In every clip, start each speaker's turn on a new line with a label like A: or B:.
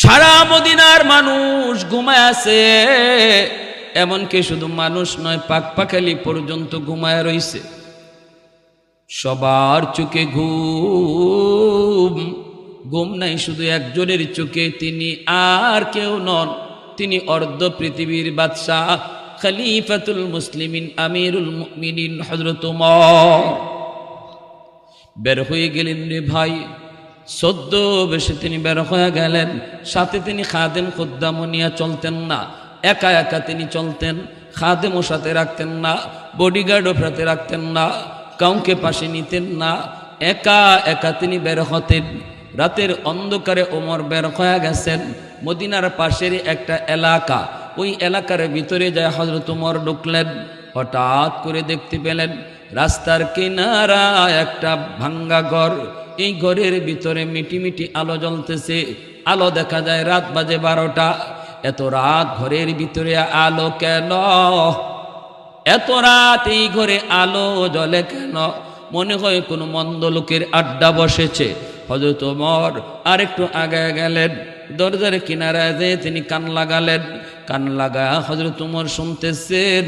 A: সারা মদিনার মানুষ ঘুমায় আছে। এমনকি শুধু মানুষ নয় পাক পাখালি পর্যন্ত ঘুমায় রইছে। সবার চোখে ঘুম ঘুম নাই, শুধু একজনের চোখে তিনি আর কেউ নন। তিনি অর্ধ পৃথিবীর বাদশাহ, খলিফাতুল মুসলিমিন, আমিরুল মুমিনিন হজরত বের হয়ে গেলেন রে ভাই। সদ্য বেশি তিনি বের হয়ে গেলেন, সাথে তিনি খাদেম খুদ্দামও নিয়ে চলতেন না। একা একা তিনি চলতেন, খাদেমও সাথে রাখতেন না বডিগার্ডও সাথে রাখতেন না, কাউকে পাশে নিতেন না, একা একা তিনি বের হতেন। রাতের অন্ধকারে ওমর বের হয়ে গেছেন, মদিনার পাশের একটা এলাকা। ওই এলাকার ভিতরে যায় হজরত উমর ঢুকলেন। হঠাৎ করে দেখতে পেলেন রাস্তার কিনারা একটা ভাঙ্গা ঘর। এই ঘরের ভিতরে মিটি মিটি আলো জ্বলতেছে। আলো দেখা যায় রাত বাজে বারোটা। এত রাত ঘরের ভিতরে আলো কেন? এত রাত এই ঘরে আলো জ্বলে কেন? মনে হয় কোনো মন্দ লোকের আড্ডা বসেছে। হজরত মর আর একটু আগে গেলেন। দরজার কিনারায় যে তিনি কান লাগালেন। কান লাগা হজরত উমর শুনতেছেন।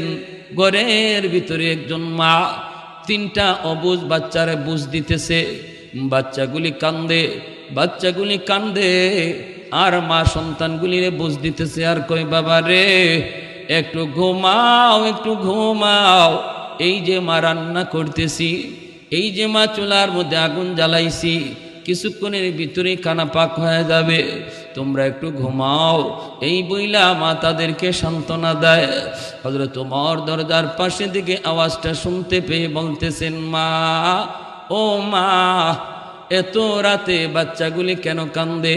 A: ঘরের ভিতরে একজন মা তিনটা অবুজ বাচ্চারে বুঝ দিতেছে, বাচ্চাগুলি কান্দে বাচ্চাগুলি কান্দে, আর মা সন্তানগুলিরে বুঝ দিতেছে, আর কই বাবা রে, একটু ঘুমাও একটু ঘুমাও। এই যে মা রান্না করতেছি, এই যে মা চুলার মধ্যে আগুন জ্বালাইছি কিছুক্ষণের ভিতরে কানা পাক হয়ে যাবে। তোমরা একটু ঘুমাও। এই বইলা মা তাদেরকে সান্ত্বনা দেয়। হজরত তোমার দরজার পাশে দিকে আওয়াজটা শুনতে পেয়ে বলতেছেন, মা, ও মা, এত রাতে বাচ্চাগুলি কেন কান্দে?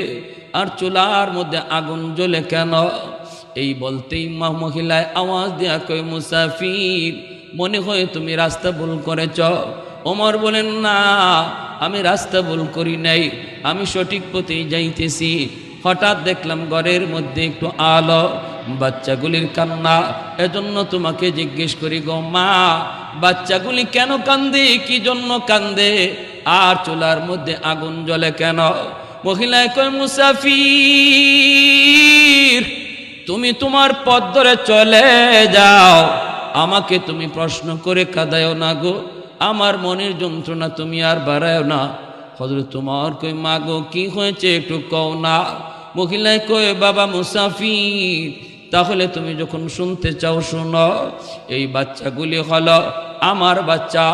A: আর চুলার মধ্যে আগুন জ্বলে কেন? এই বলতেই মা মহিলায় আওয়াজ দেয়া, কই মুসাফির, মনে হয় তুমি রাস্তা ভুল করেছ। ওমর বলেন, না আমি রাস্তা ভুল করি নাই, আমি সঠিক পথেই যাইতেছি। হঠাৎ দেখলাম ঘরের মধ্যে একটু আলো, বাচ্চাগুলির কান্না, এজন্য তোমাকে জিজ্ঞেস করি, গো মা, বাচ্চাগুলি কেন কান্দে? কি জন্য কান্দে? আর চুলার মধ্যে আগুন জ্বলে কেন? মহিলায় কয়, মুসাফির, তুমি তোমার পথ ধরে চলে যাও। আমাকে তুমি প্রশ্ন করে কাদায়ও না গো। আমার মনের যন্ত্রণা তুমি আর বাড়ায় না। হজরত তোমার কই মাগো, কি হয়েছে একটু কও না। মহিলায় কয়ে, বাবা মুসাফির, তাহলে তুমি যখন শুনতে চাও, শোনো, এই বাচ্চাগুলি হলো আমার বাচ্চা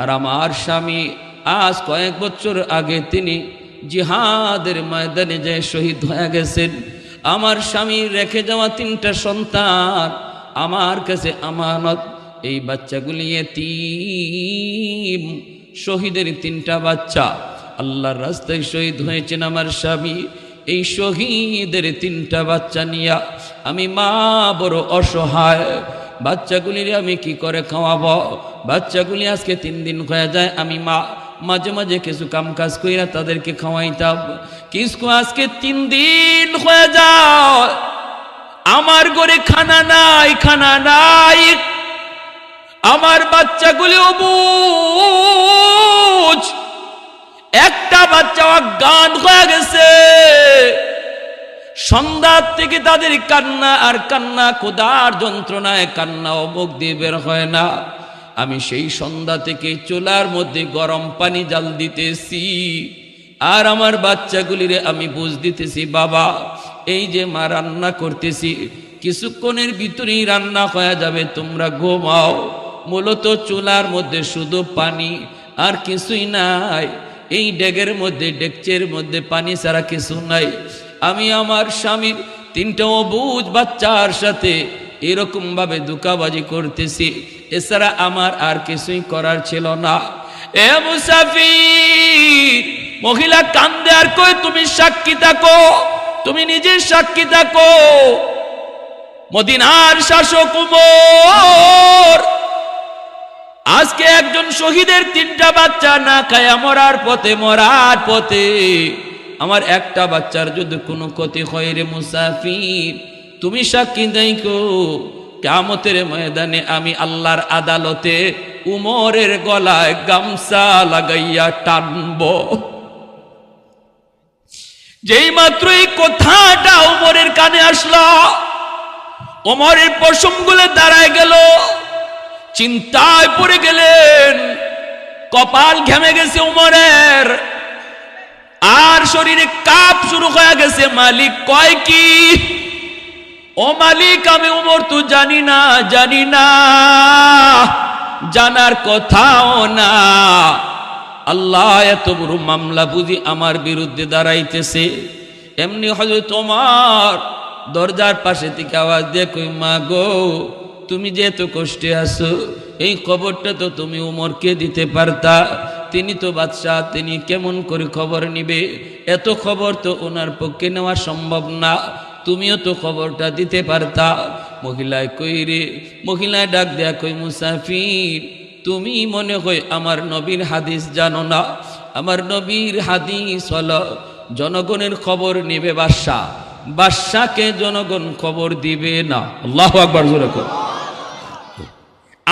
A: আর আমার স্বামী। আজ কয়েক বছর আগে তিনি জিহাদের ময়দানে যে শহীদ হয়ে গেছেন। আমার স্বামী রেখে যাওয়া তিনটা সন্তান, আমার কাছে আমানত। এই বাচ্চাগুলি শহীদের তিনটা বাচ্চা। আল্লাহর রাস্তায় শহীদ হয়েছেন আমার স্বামী। এই শহীদের তিনটা বাচ্চা নিয়া আমি মা বড় অসহায়। বাচ্চাগুলির আমি কি করে খাওয়াবো? বাচ্চাগুলি আজকে তিন দিন হয়ে যায়, আমি মা। মাঝে মাঝে কিছু কাম কাজ কইরা তাদেরকে খাওয়াইতাম। কিছু আজকে তিন দিন হয়ে যায়। আমার ঘরে খানা নাই খানা নাই। আমার বাচ্চাগুলি অবুঝ একটা বাচ্চা অজ্ঞান হয়ে গেছে। সন্ধ্যার থেকে তাদের কান্না আর কান্না কোদার যন্ত্রণায় কান্না অবক দিয়ে বের হয় না। আমি সেই সন্ধ্যা থেকে চুলার মধ্যে গরম পানি জাল দিতেছি। আর আমার বাচ্চাগুলিরে আমি বুঝ দিতেছি, বাবা, এই যে মা রান্না করতেছি, কিছুক্ষণের ভিতরেই রান্না হয়ে যাবে, তোমরা ঘুমাও। মূলত চুলার মধ্যে শুধু পানি আর কিছুই নাই। এই ডেগের মধ্যে, ডেকচের মধ্যে পানি ছাড়া কিছু নাই। আমি আমার স্বামীর তিনটা অবুজ বাচ্চার সাথে এরকম ভাবে দুকাবাজি করতেছি। এছাড়া আমার আর কিছুই করার ছিল না। এ মুসাফির, মহিলা কান্দে আর কই তুমি সাক্ষী থাকো? তুমি নিজে সাক্ষী থাকো। মদিনার শাসক উমর আজকে একজন শহীদের তিনটা বাচ্চা না খায়া মরার পথে মরার পথে। আমার একটা বাচ্চার যদি কোনো ক্ষতি হয় রে মুসাফির, তুমি সাক্ষী দেখো কামতের ময়দানে আমি আল্লাহর আদালতে উমরের গলায় গামছা লাগাইয়া টানব। যেই মাত্র এই কথাটা আসলো ওমরের পশমগুলো দাঁড়ায় গেল। চিন্তায় পড়ে গেলেন। কপাল ঘেমে গেছে উমরের। আর শরীরে কাপ শুরু হয়ে গেছে। মালিক কয় কি? ও মালিক, আমি উমর তো জানি না জানি না। জানার কথাও না। আল্লাহ এত বড় মামলা বুঝি আমার বিরুদ্ধে দাঁড়াইতেছে। এমনি হয়তো তোমার দরজার পাশে থেকে আওয়াজ কই মা গো তুমি যে এত কষ্টে আছো, এই খবরটা তো তুমি উমরকে দিতে পারতা। তিনি তো বাদশাহ, তিনি কেমন করে খবর নিবে? এত খবর তো ওনার পক্ষে নেওয়া সম্ভব না। তুমিও তো খবরটা দিতে পারতা। মহিলায় কই রে? মহিলায় ডাক দেয়া কই মুসাফির? তুমি মনে হয় আমার নবীর হাদিস জানো না। আমার নবীর হাদিস হলো, জনগণের খবর নেবে বাদশাহ। বাদশাকে জনগণ খবর দিবে না। আল্লাহ আকবর, জোরে।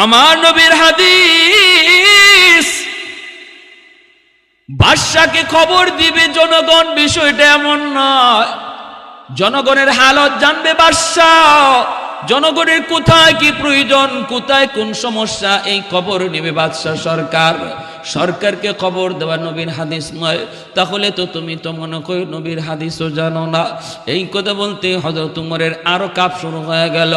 A: আমার নবীর হাদিস। বাদশাকে খবর দিবে জনগণ, বিষয়টা এমন নয়। জনগণের হালত জানবে বাদশাহ। জনগণের কোথায় কি প্রয়োজন, কোথায় কোন সমস্যা, এই খবর নেবে বাদশাহ সরকার। সরকারকে খবর দেওয়া নবীর হাদিস নয়। তাহলে তো তুমি তো মনে করো নবীর হাদিসও জানো না। এই কথা বলতে হজরত উমরের আরও কাপ শুরু হয়ে গেল।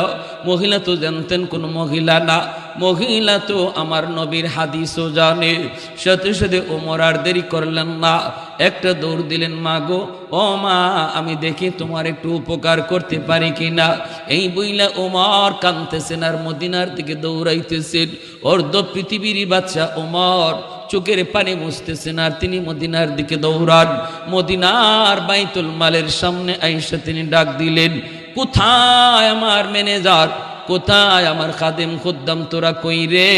A: মহিলা তো জানতেন কোন মহিলা না। মহিলা তো আমার নবীর হাদিসও জানে। সাথে সাথে ওমর আর দেরি করলেন না। একটা দৌড় দিলেন, মা গো, ও মা, আমি দেখি তোমার একটু উপকার করতে পারি কিনা? এই বইলা ওমর কানতেছেন আর মদিনার দিকে দৌড়াইতেছেন। অর্ধ পৃথিবীর বাচ্চা ওমর চোখের পানি মুছতেছেন আর তিনি মদিনার দিকে দৌড়ান। মদিনার বাইতুল মালের সামনে আইসা তিনি ডাক দিলেন, কোথায় আমার ম্যানেজার? কোথায় আমার খাদেম খুদ্দাম? তোরা কই রে?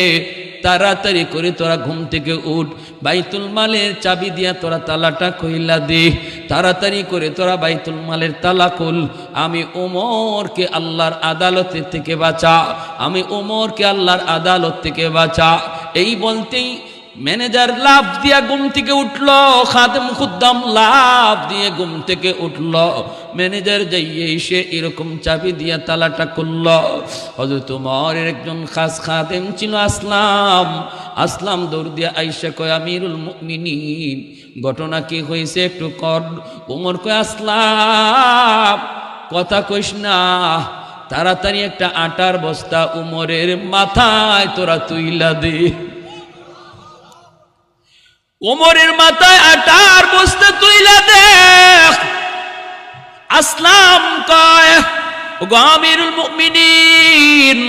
A: তাড়াতাড়ি করে তোরা ঘুম থেকে উঠ। বাইতুল মালের চাবি দিয়া তোরা তালাটা কইলা দে। তাড়াতাড়ি করে তোরা বাইতুল মালের তালা খুল। আমি ওমরকে আল্লাহর আদালতে থেকে বাঁচা। আমি ওমরকে আল্লাহর আদালত থেকে বাঁচা। এই বলতেই ম্যানেজার লাভ দিয়া ঘুম থেকে উঠল, খাদেম খুদ্দাম লাভ দিয়ে ঘুম থেকে উঠল। ম্যানেজার যাইয়ে এসে এরকম চাবি দিয়া তালাটা করল হয়তো তোমার একজন খাস খাদেম ছিল আসলাম। আসলাম দৌড় দিয়া আইসা কয়, আমিরুল মুমিনিন, ঘটনা কি হয়েছে একটু কর। উমর কয়, আসলাম, কথা কইস না। তাড়াতাড়ি একটা আটার বস্তা উমরের মাথায় তোরা তুইলা দে। ওমরের মাথায় আটার বসতে তুইলা দেখ। আসলাম কয় আমিরুল মুমিনিন,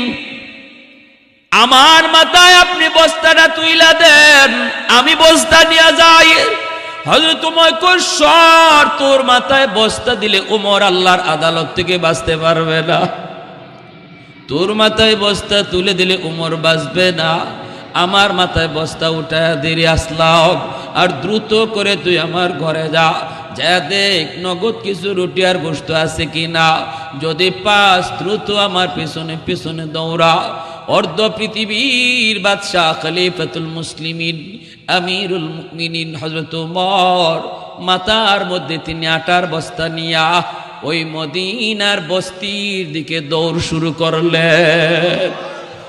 A: আমার মাথায় আপনি বস্তাটা তুইলা দেন, আমি বস্তা নিয়ে যাই। হজরত তোমায় সর, তোর মাথায় বস্তা দিলে ওমর আল্লাহর আদালত থেকে বাঁচতে পারবে না। তোর মাথায় বস্তা তুলে দিলে উমর বাঁচবে না। আমার মাথায় বস্তা উঠা দেরি আসলাম। আর দ্রুত করে তুই আমার ঘরে যা। যা দেখ, নগদ কিছু রুটি আর গোস্ত আছে কি না যদি পাস, দ্রুত আমার পিছনে পিছনে দৌড়া। অর্ধ পৃথিবীর বাদশাহ খলিফাতুল মুসলিমিন, আমিরুল মুমিনিন হজরত উমর। মাথার মধ্যে তিনি আটার বস্তা নিয়া ওই মদিনার বস্তির দিকে দৌড় শুরু করলেন।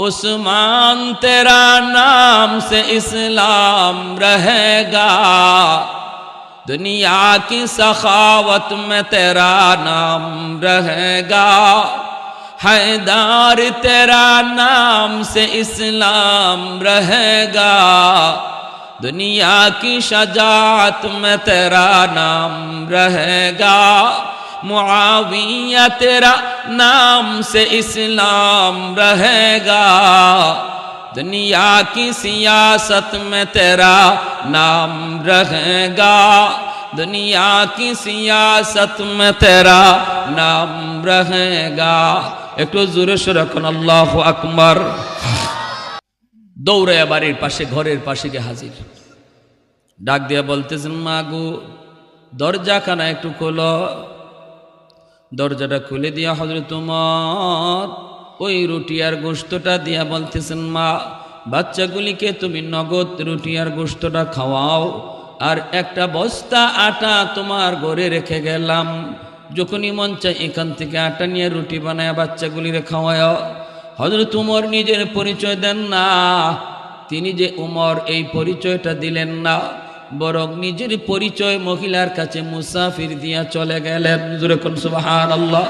A: उस्मान तेरा नाम से इस्लाम रहेगा। दुनिया की सखावत में तेरा नाम रहेगा। हैदार तेरा नाम से इस्लाम रहेगा। दुनिया की शजात में तेरा नाम रहेगा। معاویہ تیرا نام سے اسلام رہے گا دنیا کی سیاست میں تیرا نام رہے گا دنیا کی سیاست میں تیرا نام رہے گا ایک زور شرکن اللہ اکمر দৌড়ে বাড়ির পাশে ঘরের পাশে গিয়ে হাজির ডাক দিয়ে বলতেছেন মা গো দরজাখানা একটু খোলো দরজাটা খুলে দিয়া হজরত তোমার ওই রুটি আর গোস্তটা দিয়া বলতেছেন, মা, বাচ্চাগুলিকে তুমি নগদ রুটি আর গোস্তটা খাওয়াও, আর একটা বস্তা আটা তোমার ঘরে রেখে গেলাম। যখনই মন চায় এখান থেকে আটা নিয়ে রুটি বানায় বাচ্চাগুলিরে খাওয়ায় হজরত উমর নিজের পরিচয় দেন না। তিনি যে উমর, এই পরিচয়টা দিলেন না। বরং নিজের পরিচয় মহিলার কাছে মুসাফির দিয়া চলে গেলেন। যেরকম সুবাহান আল্লাহ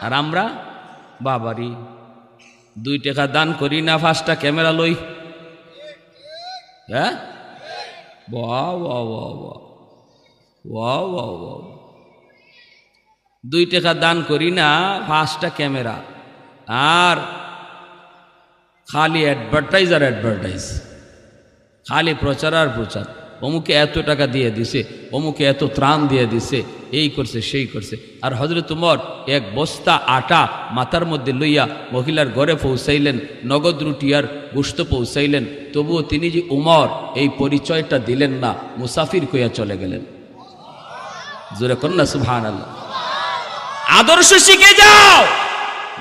A: আর আমরা? বাবারি, দুই টাকা দান করি না ফার্স্টটা ক্যামেরা লই। হ্যাঁ? দুই টাকা দান করি না, পাঁচটা ক্যামেরা। আর খালি অ্যাডভার্টাইজ আর অ্যাডভার্টাইজ খালি প্রচার আর প্রচার। অমুকে এত টাকা দিয়ে দিছে, অমুকে এত ত্রাণ দিয়ে দিছে, এই করছে, সেই করছে। আর হজরত উমর এক বস্তা আটা মাথার মধ্যে লইয়া মহিলার ঘরে পৌঁছাইলেন, নগদ রুটি আর গুস্ত পৌঁছাইলেন। তবুও তিনি যে উমর, এই পরিচয়টা দিলেন না, মুসাফির কইয়া চলে গেলেন। জোরে কন্যা আল্লাহ আদর্শ শিখে যাও,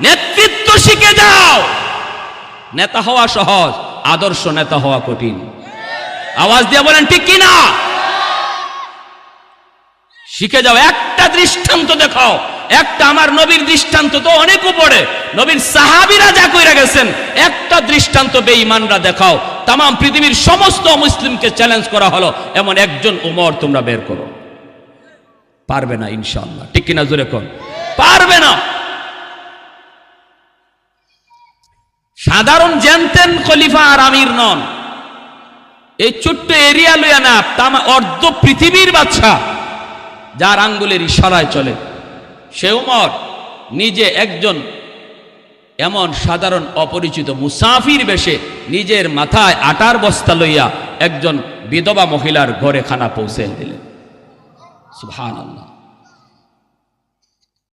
A: নেতৃত্ব শিখে যাও। নেতা হওয়া সহজ, আদর্শ নেতা হওয়া কঠিন। আওয়াজ দিয়ে বলেন, ঠিক কিনা? শিখে যাও, একটা দৃষ্টান্ত দেখাও। একটা আমার নবীর দৃষ্টান্ত তো অনেক উপরে। নবীর সাহাবিরা যা কইরা গেছেন, একটা দৃষ্টান্ত বেঈমানরা দেখাও। তাম পৃথিবীর সমস্ত মুসলিমকে চ্যালেঞ্জ করা হলো, এমন একজন উমর তোমরা বের করো। পারবে না ইনশাল্লাহ ঠিক কিনা, জোরে কর পারবে না। সাধারণ জানতেন খলিফা আর আমির নন। এই ছোট্ট এরিয়া লইয়া না তামা অর্ধ পৃথিবীর বাচ্চা, যার আঙ্গুলের ইশারায় চলে। সে উমর নিজে একজন এমন সাধারণ অপরিচিত মুসাফির বেশে নিজের মাথায় আটার বস্তা লইয়া একজন বিধবা মহিলার ঘরে খানা পৌঁছে দিলেন। সুহান আল্লাহ